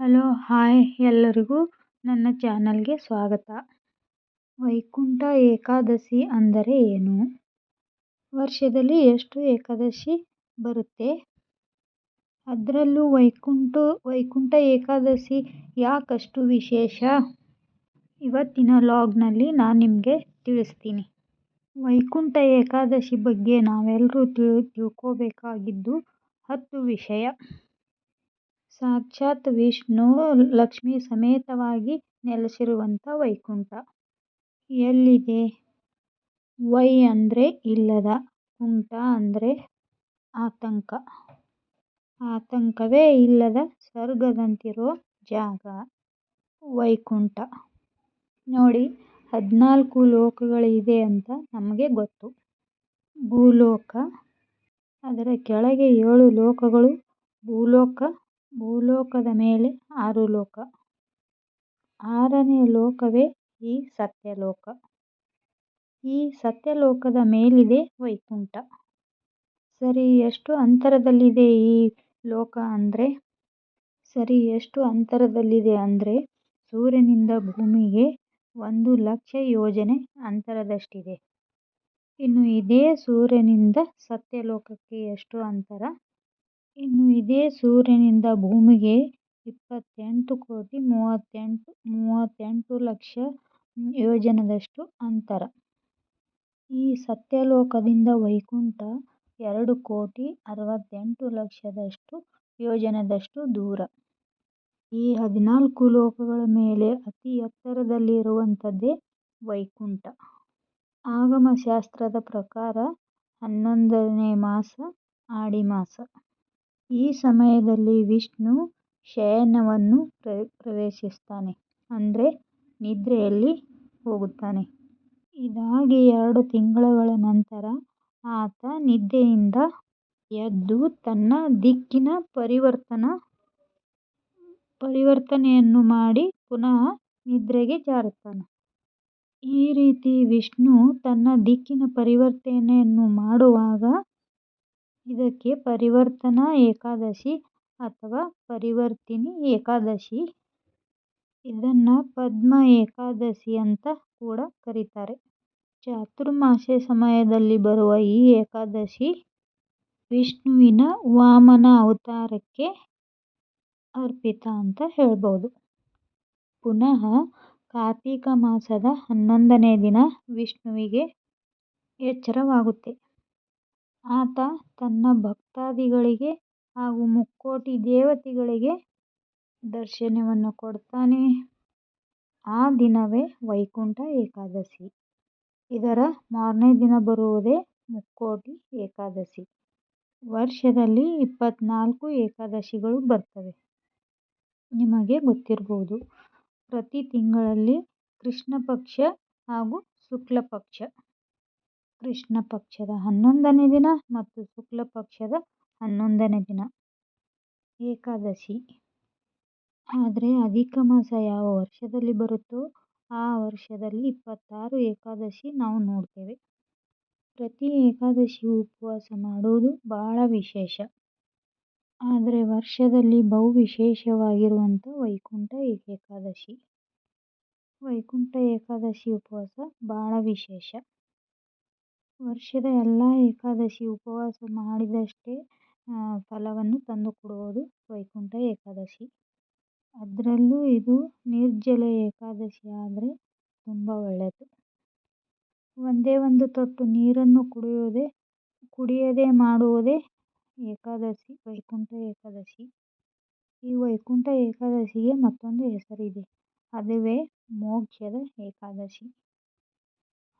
Hello, hi ಎಲ್ಲರಿಗೂ ನನ್ನ ಚಾನಲ್ಗೆ ಸ್ವಾಗತ. ವೈಕುಂಠ ಏಕಾದಶಿ ಅಂದರೆ ಏನು? ವರ್ಷದಲ್ಲಿ ಎಷ್ಟು ಏಕಾದಶಿ ಬರುತ್ತೆ? ಅದರಲ್ಲೂ ವೈಕುಂಠ ವೈಕುಂಠ ಏಕಾದಶಿ ಯಾಕಷ್ಟು ವಿಶೇಷ? ಇವತ್ತಿನ ಲಾಗ್ನಲ್ಲಿ ನಾನು ನಿಮಗೆ ತಿಳಿಸ್ತೀನಿ. ವೈಕುಂಠ ಏಕಾದಶಿ ಬಗ್ಗೆ ನಾವೆಲ್ಲರೂ ತಿಳ್, ತಿಳ್ಕೋಬೇಕಾಗಿದ್ದು ಹತ್ತು ವಿಷಯ. ಸಾಕ್ಷಾತ್ ವಿಷ್ಣು ಲಕ್ಷ್ಮಿ ಸಮೇತವಾಗಿ ನೆಲೆಸಿರುವಂಥ ವೈಕುಂಠ. ಎಲ್ಲಿದೆ ವೈ ಅಂದರೆ ಇಲ್ಲದ, ಕುಂಠ ಅಂದರೆ ಆತಂಕ. ಆತಂಕವೇ ಇಲ್ಲದ ಸ್ವರ್ಗದಂತಿರೋ ಜಾಗ, ವೈಕುಂಠ. ನೋಡಿ, ಹದಿನಾಲ್ಕು ಲೋಕಗಳಿದೆ ಅಂತ ನಮಗೆ ಗೊತ್ತು. ಭೂಲೋಕ, ಅದರ ಕೆಳಗೆ ಏಳು ಲೋಕಗಳು, ಭೂಲೋಕ ಭೂಲೋಕದ ಮೇಲೆ ಆರು ಲೋಕ. ಆರನೇ ಲೋಕವೇ ಈ ಸತ್ಯಲೋಕ. ಈ ಸತ್ಯಲೋಕದ ಮೇಲಿದೆ ವೈಕುಂಠ. ಸರಿ, ಎಷ್ಟು ಅಂತರದಲ್ಲಿದೆ ಈ ಲೋಕ ಅಂದರೆ? ಸರಿ, ಎಷ್ಟು ಅಂತರದಲ್ಲಿದೆ ಅಂದರೆ ಸೂರ್ಯನಿಂದ ಭೂಮಿಗೆ ಒಂದು ಲಕ್ಷ ಯೋಜನೆ ಅಂತರದಷ್ಟಿದೆ. ಇನ್ನು ಇದೇ ಸೂರ್ಯನಿಂದ ಸತ್ಯಲೋಕಕ್ಕೆ ಎಷ್ಟು ಅಂತರ? ಇನ್ನು ಇದೇ ಸೂರ್ಯನಿಂದ ಭೂಮಿಗೆ ಇಪ್ಪತ್ತೆಂಟು ಕೋಟಿ ಮೂವತ್ತೆಂಟು ಮೂವತ್ತೆಂಟು ಲಕ್ಷ ಯೋಜನದಷ್ಟು ಅಂತರ. ಈ ಸತ್ಯಲೋಕದಿಂದ ವೈಕುಂಠ ಎರಡು ಕೋಟಿ ಅರವತ್ತೆಂಟು ಲಕ್ಷದಷ್ಟು ಯೋಜನದಷ್ಟು ದೂರ. ಈ ಹದಿನಾಲ್ಕು ಲೋಕಗಳ ಮೇಲೆ ಅತಿ ಎತ್ತರದಲ್ಲಿರುವಂಥದ್ದೇ ವೈಕುಂಠ. ಆಗಮಶಾಸ್ತ್ರದ ಪ್ರಕಾರ ಹನ್ನೊಂದನೇ ಮಾಸ ಆಡಿ ಮಾಸ ಈ ಸಮಯದಲ್ಲಿ ವಿಷ್ಣು ಶಯನವನ್ನು ಪ್ರವೇಶಿಸ್ತಾನೆ, ಅಂದರೆ ನಿದ್ರೆಯಲ್ಲಿ ಹೋಗುತ್ತಾನೆ. ಇದಾಗಿ ಎರಡು ತಿಂಗಳುಗಳ ನಂತರ ಆತ ನಿದ್ದೆಯಿಂದ ಎದ್ದು ತನ್ನ ದಿಕ್ಕಿನ ಪರಿವರ್ತನ, ಪರಿವರ್ತನೆಯನ್ನು ಮಾಡಿ ಪುನಃ ನಿದ್ರೆಗೆ ಜಾರುತ್ತಾನೆ. ಈ ರೀತಿ ವಿಷ್ಣು ತನ್ನ ದಿಕ್ಕಿನ ಪರಿವರ್ತನೆಯನ್ನು ಮಾಡುವಾಗ ಇದಕ್ಕೆ ಪರಿವರ್ತನಾ ಏಕಾದಶಿ ಅಥವಾ ಪರಿವರ್ತಿನಿ ಏಕಾದಶಿ. ಇದನ್ನು ಪದ್ಮ ಏಕಾದಶಿ ಅಂತ ಕೂಡ ಕರೀತಾರೆ. ಚಾತುರ್ಮಾಸ್ಯ ಸಮಯದಲ್ಲಿ ಬರುವ ಈ ಏಕಾದಶಿ ವಿಷ್ಣುವಿನ ವಾಮನ ಅವತಾರಕ್ಕೆ ಅರ್ಪಿತ ಅಂತ ಹೇಳ್ಬೋದು. ಪುನಃ ಕಾರ್ತೀಕ ಮಾಸದ ಹನ್ನೊಂದನೇ ದಿನ ವಿಷ್ಣುವಿಗೆ ಎಚ್ಚರವಾಗುತ್ತೆ. ಆತ ತನ್ನ ಭಕ್ತಾದಿಗಳಿಗೆ ಹಾಗೂ ಮುಕ್ಕೋಟಿ ದೇವತೆಗಳಿಗೆ ದರ್ಶನವನ್ನು ಕೊಡ್ತಾನೆ. ಆ ದಿನವೇ ವೈಕುಂಠ ಏಕಾದಶಿ. ಇದರ ಮಾರನೇ ದಿನ ಬರುವುದೇ ಮುಕ್ಕೋಟಿ ಏಕಾದಶಿ. ವರ್ಷದಲ್ಲಿ ಇಪ್ಪತ್ನಾಲ್ಕು ಏಕಾದಶಿಗಳು ಬರ್ತವೆ. ನಿಮಗೆ ಗೊತ್ತಿರ್ಬೋದು ಪ್ರತಿ ತಿಂಗಳಲ್ಲಿ ಕೃಷ್ಣ ಪಕ್ಷ ಹಾಗೂ ಶುಕ್ಲ ಪಕ್ಷ ಕೃಷ್ಣ ಪಕ್ಷದ ಹನ್ನೊಂದನೇ ದಿನ ಮತ್ತು ಶುಕ್ಲ ಪಕ್ಷದ ಹನ್ನೊಂದನೇ ದಿನ. ಏಕಾದಶಿ. ಆದರೆ ಅಧಿಕ ಮಾಸ ಯಾವ ವರ್ಷದಲ್ಲಿ ಬರುತ್ತೋ ಆ ವರ್ಷದಲ್ಲಿ ಇಪ್ಪತ್ತಾರು ಏಕಾದಶಿ ನಾವು ನೋಡ್ತೇವೆ. ಪ್ರತಿ ಏಕಾದಶಿ ಉಪವಾಸ ಮಾಡುವುದು ಬಹಳ ವಿಶೇಷ. ಆದರೆ ವರ್ಷದಲ್ಲಿ ಬಹು ವಿಶೇಷವಾಗಿರುವಂಥ ವೈಕುಂಠ ಏಕಾದಶಿ. ವೈಕುಂಠ ಏಕಾದಶಿ ಉಪವಾಸ ಬಹಳ ವಿಶೇಷ. ವರ್ಷದ ಎಲ್ಲ ಏಕಾದಶಿ ಉಪವಾಸ ಮಾಡಿದಷ್ಟೇ ಫಲವನ್ನು ತಂದುಕೊಡುವುದು ವೈಕುಂಠ ಏಕಾದಶಿ. ಅದರಲ್ಲೂ ಇದು ನಿರ್ಜಲ ಏಕಾದಶಿ ಆದರೆ ತುಂಬ ಒಳ್ಳೆಯದು ಒಂದೇ ಒಂದು ತೊಟ್ಟು ನೀರನ್ನು ಕುಡಿಯೋದೇ ಕುಡಿಯದೇ ಮಾಡುವುದೇ ಏಕಾದಶಿ, ವೈಕುಂಠ ಏಕಾದಶಿ. ಈ ವೈಕುಂಠ ಏಕಾದಶಿಗೆ ಮತ್ತೊಂದು ಹೆಸರಿದೆ. ಅದುವೇ ಮೋಕ್ಷದ ಏಕಾದಶಿ.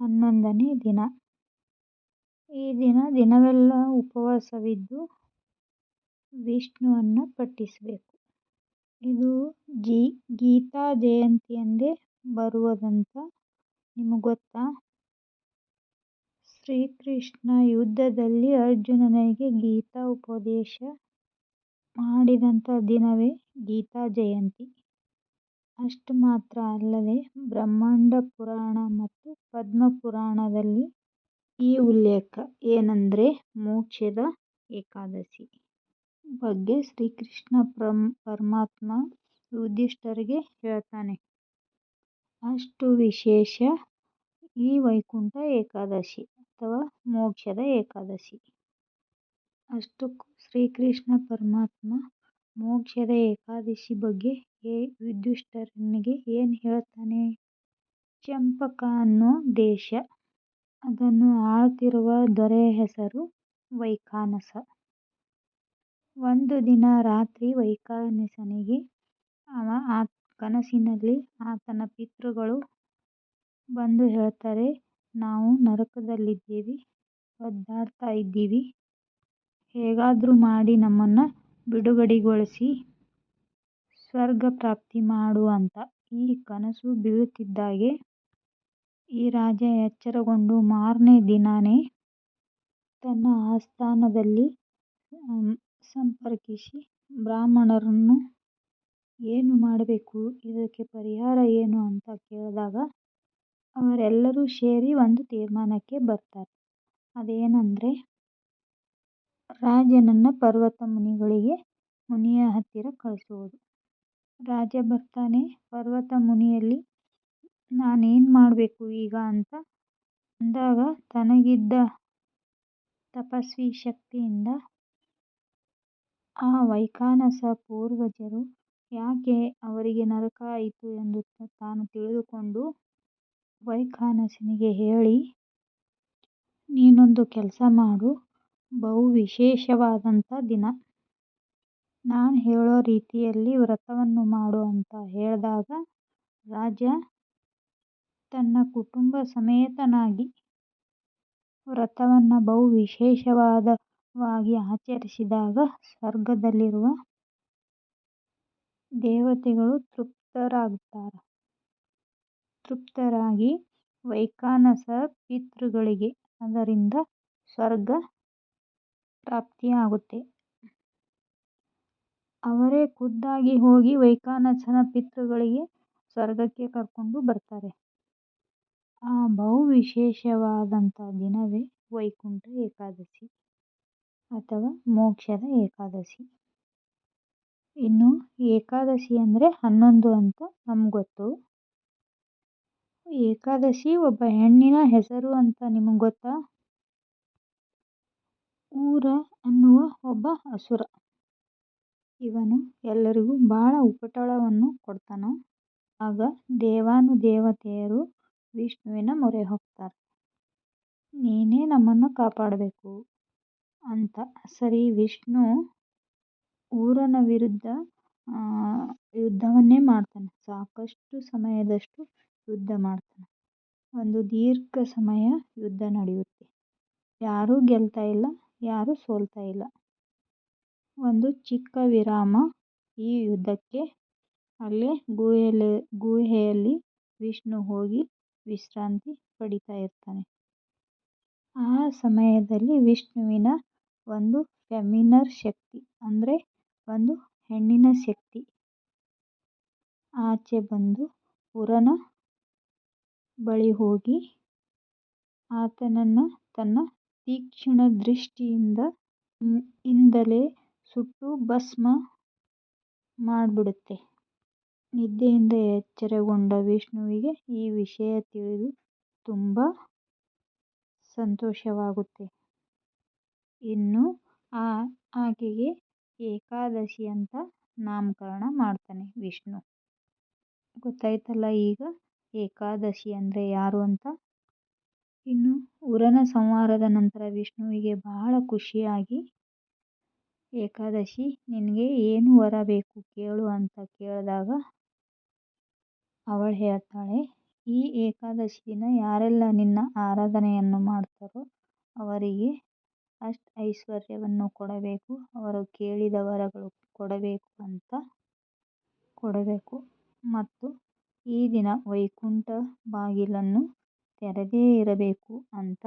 ಹನ್ನೊಂದನೇ ದಿನ. ಈ ದಿನ ದಿನವೆಲ್ಲ ಉಪವಾಸವಿದ್ದು ವಿಷ್ಣುವನ್ನು ಪಠಿಸಬೇಕು. ಇದು ಜೀ ಗೀತಾ ಜಯಂತಿ ಎಂದೇ ಬರುವುದಂತ ನಿಮಗೆ ಗೊತ್ತಾ? ಶ್ರೀಕೃಷ್ಣ ಯುದ್ಧದಲ್ಲಿ ಅರ್ಜುನನಿಗೆ ಗೀತಾ ಉಪದೇಶ ಮಾಡಿದಂಥ ದಿನವೇ ಗೀತಾ ಜಯಂತಿ. ಅಷ್ಟು ಮಾತ್ರ ಅಲ್ಲದೆ ಬ್ರಹ್ಮಾಂಡ ಪುರಾಣ ಮತ್ತು ಪದ್ಮ ಪುರಾಣದಲ್ಲಿ ಈ ಉಲ್ಲೇಖ ಏನಂದರೆ ಮೋಕ್ಷದ ಏಕಾದಶಿ ಬಗ್ಗೆ ಶ್ರೀಕೃಷ್ಣ ಪರಮಾತ್ಮ ಯುಧಿಷ್ಠಿರಗೆ ಹೇಳ್ತಾನೆ. ಅಷ್ಟು ವಿಶೇಷ ಈ ವೈಕುಂಠ ಏಕಾದಶಿ ಅಥವಾ ಮೋಕ್ಷದ ಏಕಾದಶಿ. ಅಷ್ಟಕ್ಕೂ ಶ್ರೀಕೃಷ್ಣ ಪರಮಾತ್ಮ ಮೋಕ್ಷದ ಏಕಾದಶಿ ಬಗ್ಗೆ ಏ ಯುಧಿಷ್ಠಿರನಿಗೆ ಏನು ಹೇಳ್ತಾನೆ. ಚಂಪಕ ಅನ್ನೋ ದೇಶ. ಅದನ್ನು ಆಳ್ತಿರುವ ದೊರೆಯ ಹೆಸರು ವೈಖಾನಸ. ಒಂದು ದಿನ ರಾತ್ರಿ ವೈಖಾನಸನಿಗೆ ಕನಸಿನಲ್ಲಿ ಆತನ ಪಿತೃಗಳು ಬಂದು ಹೇಳ್ತಾರೆ ನಾವು ನರಕದಲ್ಲಿದ್ದೀವಿ, ಒದ್ದಾಡ್ತಾ ಇದ್ದೀವಿ. ಹೇಗಾದರೂ ಮಾಡಿ ನಮ್ಮನ್ನ ಬಿಡುಗಡೆಗೊಳಿಸಿ ಸ್ವರ್ಗ ಪ್ರಾಪ್ತಿ ಮಾಡು ಅಂತ. ಈ ಕನಸು ಬೀಳುತ್ತಿದ್ದಾಗೆ ಈ ರಾಜ ಎಚ್ಚರಗೊಂಡು ಮಾರನೇ ದಿನಾನೇ ತನ್ನ ಆಸ್ಥಾನದಲ್ಲಿ ಸಂಪರ್ಕಿಸಿ ಬ್ರಾಹ್ಮಣರನ್ನು ಏನು ಮಾಡಬೇಕು, ಇದಕ್ಕೆ ಪರಿಹಾರ ಏನು ಅಂತ ಕೇಳಿದಾಗ ಅವರೆಲ್ಲರೂ ಸೇರಿ ಒಂದು ತೀರ್ಮಾನಕ್ಕೆ ಬರ್ತಾರೆ. ಅದೇನೆಂದರೆ ರಾಜನನ್ನು ಪರ್ವತ ಮುನಿಗಳಿಗೆ ಮುನಿಯ ಹತ್ತಿರ ಕಳಿಸುವುದು ರಾಜ ಬರ್ತಾನೆ ಪರ್ವತ ಮುನಿಯಲ್ಲಿ ನಾನೇನ್ ಮಾಡಬೇಕು ಈಗ ಅಂತ ಅಂದಾಗ ತನಗಿದ್ದ ತಪಸ್ವಿ ಶಕ್ತಿಯಿಂದ ಆ ವೈಖಾನಸ ಪೂರ್ವಜರು ಯಾಕೆ ಅವರಿಗೆ ನರಕ ಆಯಿತು ಎಂದು ತಾನು ತಿಳಿದುಕೊಂಡು ವೈಖಾನಸನಿಗೆ ಹೇಳಿ, ನೀನೊಂದು ಕೆಲಸ ಮಾಡು ಬಹು ವಿಶೇಷವಾದಂಥ ದಿನ. ನಾನು ಹೇಳೋ ರೀತಿಯಲ್ಲಿ ವ್ರತವನ್ನು ಮಾಡು ಅಂತ ಹೇಳಿದಾಗ ರಾಜ ತನ್ನ ಕುಟುಂಬ ಸಮೇತನಾಗಿ ವ್ರತವನ್ನು ಬಹು ವಿಶೇಷವಾದವಾಗಿ ಆಚರಿಸಿದಾಗ ಸ್ವರ್ಗದಲ್ಲಿರುವ ದೇವತೆಗಳು ತೃಪ್ತರಾಗುತ್ತಾರೆ ತೃಪ್ತರಾಗಿ ವೈಖಾನಸ ಪಿತೃಗಳಿಗೆ ಅದರಿಂದ ಸ್ವರ್ಗ ಪ್ರಾಪ್ತಿಯಾಗುತ್ತೆ. ಅವರೇ ಖುದ್ದಾಗಿ ಹೋಗಿ ವೈಖಾನಸನ ಪಿತೃಗಳಿಗೆ ಸ್ವರ್ಗಕ್ಕೆ ಕರ್ಕೊಂಡು ಬರ್ತಾರೆ. ಆ ಬಹು ವಿಶೇಷವಾದಂತ ದಿನವೇ ವೈಕುಂಠ ಏಕಾದಶಿ ಅಥವಾ ಮೋಕ್ಷದ ಏಕಾದಶಿ. ಇನ್ನು ಏಕಾದಶಿ ಅಂದ್ರೆ ಹನ್ನೊಂದು ಅಂತ ನಮ್ಗೊತ್ತು. ಏಕಾದಶಿ ಒಬ್ಬ ಹೆಣ್ಣಿನ ಹೆಸರು ಅಂತ ನಿಮಗೆ ಗೊತ್ತಾ? ಊರ ಅನ್ನುವ ಒಬ್ಬ ಅಸುರ. ಇವನು ಎಲ್ಲರಿಗೂ ಭಾಳ ಉಪಟಳವನ್ನು ಕೊಡ್ತಾನೆ ಆಗ ದೇವಾನುದೇವತೆಯರು ವಿಷ್ಣುವಿನ ಮೊರೆ ಹೋಗ್ತಾರೆ. ನೀನೇ ನಮ್ಮನ್ನು ಕಾಪಾಡಬೇಕು ಅಂತ. ಸರಿ ವಿಷ್ಣು ಊರನ ವಿರುದ್ಧ ಯುದ್ಧವನ್ನೇ ಮಾಡ್ತಾನೆ. ಸಾಕಷ್ಟು ಸಮಯದಷ್ಟು ಯುದ್ಧ ಮಾಡ್ತಾನೆ. ಒಂದು ದೀರ್ಘ ಸಮಯ ಯುದ್ಧ ನಡೆಯುತ್ತೆ. ಯಾರೂ ಗೆಲ್ತಾ ಇಲ್ಲ, ಯಾರೂ ಸೋಲ್ತಾ ಇಲ್ಲ. ಒಂದು ಚಿಕ್ಕ ವಿರಾಮ ಈ ಯುದ್ಧಕ್ಕೆ. ಅಲ್ಲೇ ಗುಹೆಯಲ್ಲಿ ವಿಷ್ಣು ಹೋಗಿ ವಿಶ್ರಾಂತಿ ಪಡಿತಾ ಇರ್ತಾನೆ. ಆ ಸಮಯದಲ್ಲಿ ವಿಷ್ಣುವಿನ ಒಂದು ಫೆಮಿನರ್ ಶಕ್ತಿ, ಅಂದ್ರೆ ಒಂದು ಹೆಣ್ಣಿನ ಶಕ್ತಿ, ಆಚೆ ಬಂದು ಉರನ ಬಳಿ ಹೋಗಿ ಆತನನ್ನ ತನ್ನ ತೀಕ್ಷ್ಣ ದೃಷ್ಟಿಯಿಂದ ಇಂದಲೇ ಸುಟ್ಟು ಭಸ್ಮ ಮಾಡ್ಬಿಡುತ್ತೆ. ನಿದ್ದೆಯಿಂದ ಎಚ್ಚರಗೊಂಡ ವಿಷ್ಣುವಿಗೆ ಈ ವಿಷಯ ತಿಳಿದು ತುಂಬ ಸಂತೋಷವಾಗುತ್ತೆ. ಇನ್ನು ಆ ಆಕೆಗೆ ಏಕಾದಶಿ ಅಂತ ನಾಮಕರಣ ಮಾಡ್ತಾನೆ ವಿಷ್ಣು. ಗೊತ್ತಾಯ್ತಲ್ಲ ಈಗ ಏಕಾದಶಿ ಅಂದ್ರೆ ಯಾರು ಅಂತ. ಇನ್ನು ಉರನ ಸಂವಾರದ ನಂತರ ವಿಷ್ಣುವಿಗೆ ಬಹಳ ಖುಷಿಯಾಗಿ, ಏಕಾದಶಿ ನಿನಗೆ ಏನು ವರ ಬೇಕು ಕೇಳು ಅಂತ ಕೇಳ್ದಾಗ ಅವಳು ಹೇಳ್ತಾಳೆ ಈ ಏಕಾದಶಿ ದಿನ ಯಾರೆಲ್ಲ ನಿನ್ನ ಆರಾಧನೆಯನ್ನು ಮಾಡ್ತಾರೋ ಅವರಿಗೆ ಅಷ್ಟ ಐಶ್ವರ್ಯವನ್ನು ಕೊಡಬೇಕು, ಅವರು ಕೇಳಿದ ವರಗಳು ಕೊಡಬೇಕು ಅಂತ ಕೊಡಬೇಕು ಮತ್ತು ಈ ದಿನ ವೈಕುಂಠ ಬಾಗಿಲನ್ನು ತೆರೆದೇ ಇರಬೇಕು ಅಂತ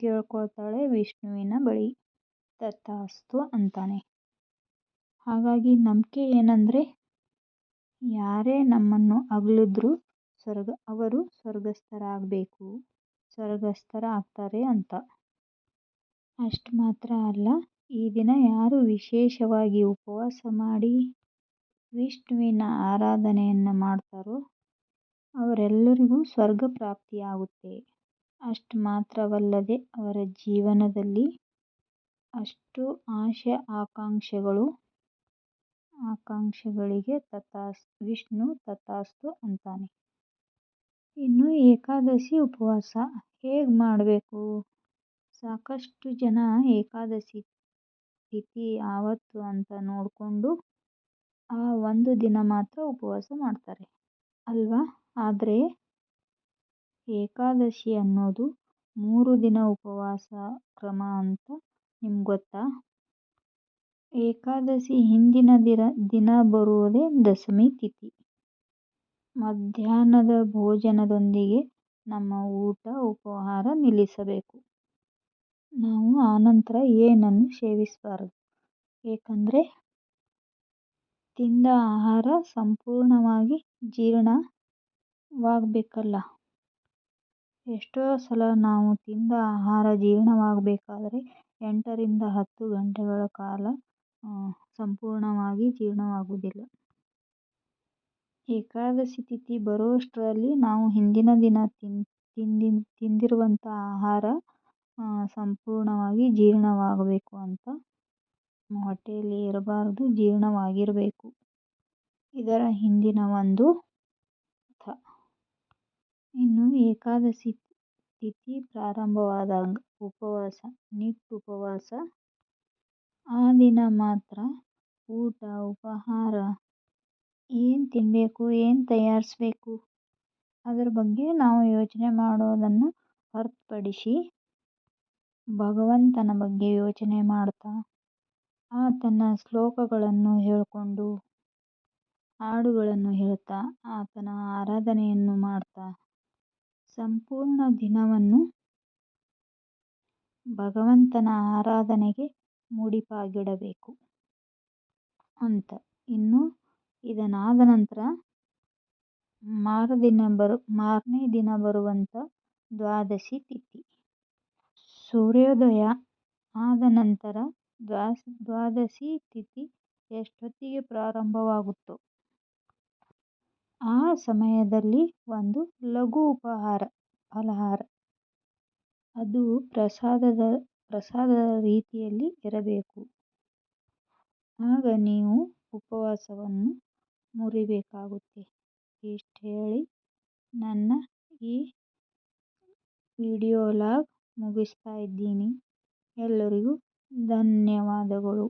ಕೇಳ್ಕೊಳ್ತಾಳೆ ವಿಷ್ಣುವಿನ ಬಳಿ. ತಥಾಸ್ತು ಅಂತಾನೆ. ಹಾಗಾಗಿ ನಂಬಿಕೆ ಏನಂದ್ರೆ ಯಾರೇ ನಮ್ಮನ್ನು ಅಗಲಿದ್ರು ಸ್ವರ್ಗ, ಅವರು ಸ್ವರ್ಗಸ್ಥರಾಗಬೇಕು ಸ್ವರ್ಗಸ್ಥರ ಆಗ್ತಾರೆ ಅಂತ. ಅಷ್ಟು ಮಾತ್ರ ಅಲ್ಲ, ಈ ದಿನ ಯಾರು ವಿಶೇಷವಾಗಿ ಉಪವಾಸ ಮಾಡಿ ವಿಷ್ಣುವಿನ ಆರಾಧನೆಯನ್ನು ಮಾಡ್ತಾರೋ ಅವರೆಲ್ಲರಿಗೂ ಸ್ವರ್ಗ ಪ್ರಾಪ್ತಿಯಾಗುತ್ತೆ ಅಷ್ಟು ಮಾತ್ರವಲ್ಲದೆ ಅವರ ಜೀವನದಲ್ಲಿ ಅಷ್ಟು ಆಸೆ ಆಕಾಂಕ್ಷೆಗಳು ಆಕಾಂಕ್ಷೆಗಳಿಗೆ ತಥಾಸ್ ವಿಷ್ಣು ತಥಾಸ್ತು ಅಂತಾನೆ. ಇನ್ನು ಏಕಾದಶಿ ಉಪವಾಸ ಹೇಗೆ ಮಾಡಬೇಕು? ಸಾಕಷ್ಟು ಜನ ಏಕಾದಶಿ ತಿಥಿ ಆವತ್ತು ಅಂತ ನೋಡಿಕೊಂಡು ಆ ಒಂದು ದಿನ ಮಾತ್ರ ಉಪವಾಸ ಮಾಡ್ತಾರೆ. ಅಲ್ವಾ? ಆದರೆ ಏಕಾದಶಿ ಅನ್ನೋದು ಮೂರು ದಿನ ಉಪವಾಸ ಕ್ರಮ ಅಂತ ನಿಮ್ಗೆ ಗೊತ್ತಾ? ಏಕಾದಶಿ ಹಿಂದಿನ ದಿನ ದಿನ ಬರುವುದೇ ದಶಮಿ ತಿಥಿ. ಮಧ್ಯಾಹ್ನದ ಭೋಜನದೊಂದಿಗೆ ನಮ್ಮ ಊಟ, ಉಪಹಾರ ನಿಲ್ಲಿಸಬೇಕು. ನಾವು ಆನಂತರ ಏನನ್ನು ಸೇವಿಸಬಾರದು? ಏಕೆಂದರೆ ತಿಂದ ಆಹಾರ ಸಂಪೂರ್ಣವಾಗಿ ಜೀರ್ಣವಾಗಬೇಕಲ್ಲ. ಎಷ್ಟೋ ಸಲ ನಾವು ತಿಂದ ಆಹಾರ ಜೀರ್ಣವಾಗಬೇಕಾದ್ರೆ ಎಂಟರಿಂದ ಹತ್ತು ಗಂಟೆಗಳ ಕಾಲ ಸಂಪೂರ್ಣವಾಗಿ ಜೀರ್ಣವಾಗುವುದಿಲ್ಲ. ಏಕಾದಶಿ ತಿಥಿ ಬರುವಷ್ಟರಲ್ಲಿ ನಾವು ಹಿಂದಿನ ದಿನ ತಿಂದಿರುವಂಥ ಆಹಾರ ಸಂಪೂರ್ಣವಾಗಿ ಜೀರ್ಣವಾಗಬೇಕು ಅಂತ ಹೊಟ್ಟೆಯಲ್ಲಿ ಇರಬಾರದು, ಜೀರ್ಣವಾಗಿರಬೇಕು. ಇದರ ಹಿಂದಿನ ಒಂದು ಅರ್ಥ. ಇನ್ನು ಏಕಾದಶಿ ತಿಥಿ ಪ್ರಾರಂಭವಾದಾಗ ಉಪವಾಸ, ನಿಟ್ಟುಪವಾಸ ಉಪವಾಸ ಆ ದಿನ ಮಾತ್ರ ಊಟ, ಉಪಹಾರ ಏನು ತಿನ್ನಬೇಕು ಏನು ತಯಾರಿಸ್ಬೇಕು ಅದರ ಬಗ್ಗೆ ನಾವು ಯೋಚನೆ ಮಾಡೋದನ್ನು ಹೊರತುಪಡಿಸಿ ಭಗವಂತನ ಬಗ್ಗೆ ಯೋಚನೆ ಮಾಡ್ತಾ ಆತನ ಶ್ಲೋಕಗಳನ್ನು ಹೇಳಿಕೊಂಡು ಹಾಡುಗಳನ್ನು ಹೇಳ್ತಾ ಆತನ ಆರಾಧನೆಯನ್ನು ಮಾಡ್ತಾ ಸಂಪೂರ್ಣ ದಿನವನ್ನು ಭಗವಂತನ ಆರಾಧನೆಗೆ ಮುಡಿಪಾಗಿಡಬೇಕು ಅಂತ. ಇನ್ನು ಇದನಾದ ನಂತರ ಮಾರುದಿನ ಬರು ಮಾರನೇ ದಿನ ಬರುವಂಥ ದ್ವಾದಶಿ ತಿಥಿ. ಸೂರ್ಯೋದಯ ಆದ ನಂತರ ದ್ವಾಸ, ದ್ವಾದಶಿ ತಿಥಿ ಎಷ್ಟೊತ್ತಿಗೆ ಪ್ರಾರಂಭವಾಗುತ್ತೋ ಆ ಸಮಯದಲ್ಲಿ ಒಂದು ಲಘು ಉಪಹಾರ, ಫಲಹಾರ. ಅದು ಪ್ರಸಾದದ ಪ್ರಸಾದದ ರೀತಿಯಲ್ಲಿ ಇರಬೇಕು. ಆಗ ನೀವು ಉಪವಾಸವನ್ನು ಮುರಿಬೇಕಾಗುತ್ತೆ. ಇಷ್ಟು ಹೇಳಿ ನನ್ನ ಈ ವಿಡಿಯೋ ಲಾಗ್ ಮುಗಿಸ್ತಾ ಇದ್ದೀನಿ. ಎಲ್ಲರಿಗೂ ಧನ್ಯವಾದಗಳು.